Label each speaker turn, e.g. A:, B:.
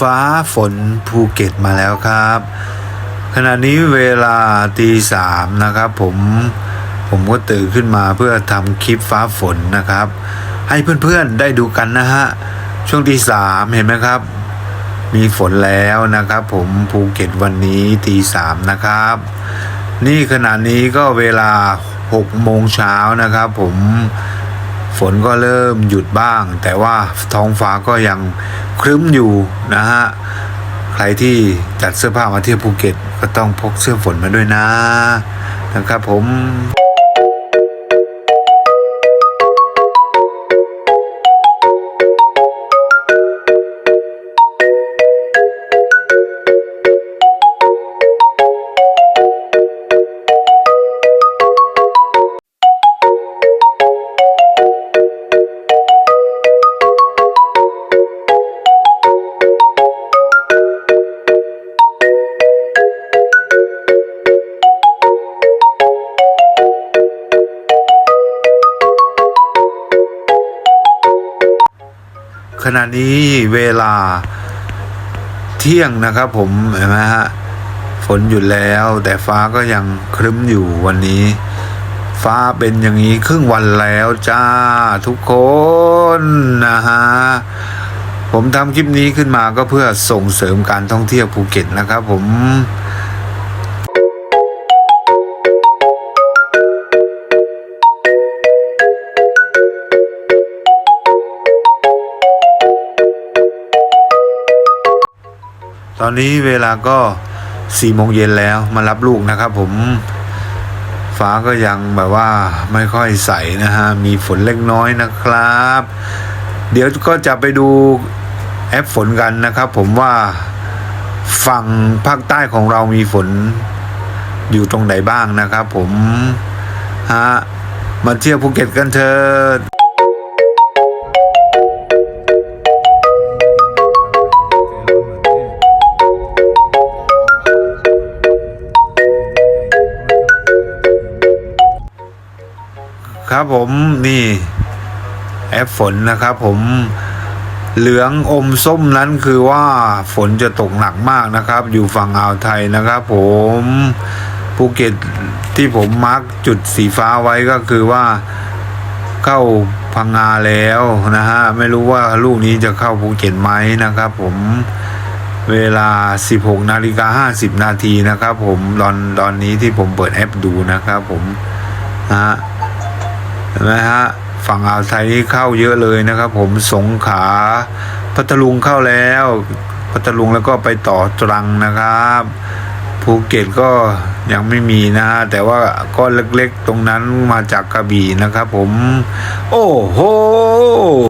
A: ฟ้าฝนภูเก็ตมาแล้วครับ ขณะนี้เวลาตีสามนะครับผมผมก็ตื่นขึ้นมาเพื่อทำคลิปฟ้าฝนนะครับ ให้เพื่อนๆได้ดูกันนะฮะ ช่วงตีสามเห็นไหมครับ มีฝนแล้วนะครับผมภูเก็ตวันนี้ตีสามนะครับ นี่ขณะนี้ก็เวลาหกโมงเช้านะครับผม ฝนก็เริ่มหยุดบ้าง แต่ว่าท้องฟ้าก็ยังครึ้มอยู่นะฮะใครที่จัดเสื้อผ้ามาเที่ยวภูเก็ต ก็ต้องพกเสื้อฝนมาด้วยนะนะครับผม ขณะนี้เวลาเที่ยงนะครับ ผมเห็นไหมฮะฝนหยุดแล้ว แต่ฟ้าก็ยังครึ้มอยู่วันนี้ ฟ้าเป็นอย่างนี้ครึ่งวันแล้วจ้าทุกคนนะฮะผมทำคลิปนี้ขึ้นมาก็เพื่อส่งเสริมการท่องเที่ยวภูเก็ตนะครับ ผม ตอนนี้เวลาก็สี่โมงเย็นแล้วมารับลูกนะครับผมฟ้าก็ยังแบบว่าไม่ค่อยใสนะฮะ มีฝนเล็กน้อยนะครับ เดี๋ยวก็จะไปดูแอปฝนกันนะครับ ผมว่าฝั่งภาคใต้ของเรามีฝนอยู่ตรงไหนบ้างนะครับผมฮะมาเที่ยวภูเก็ตกันเถิด ครับผมนี่แอปฝนนะครับผมเหลืองอมส้มนั้นคือว่าฝนจะตกหนักมากนะครับ อยู่ฝั่งอ่าวไทยนะครับผมภูเก็ตที่ผมมาร์กจุดสีฟ้าไว้ก็คือว่าเข้าพังงาแล้วนะฮะไม่รู้ว่าลูกนี้จะเข้าภูเก็ตไหมนะครับผมเวลา 16นาฬิกา50 นาทีนะครับผมตอนตอนนี้ที่ผมเปิดแอปดูนะครับผมนะฮะ นไหมฮะฝั่งอ่าวไทยนี่เข้าเยอะเลยนะครับ ผมสงขาพัทลุงเข้าแล้วพัทลุงแล้วก็ไปต่อตรังนะครับภูเก็ตก็ยังไม่มีนะฮะแต่ว่าก้อนเล็กๆตรงนั้นมาจากกระบี่นะครับผม โอ้โห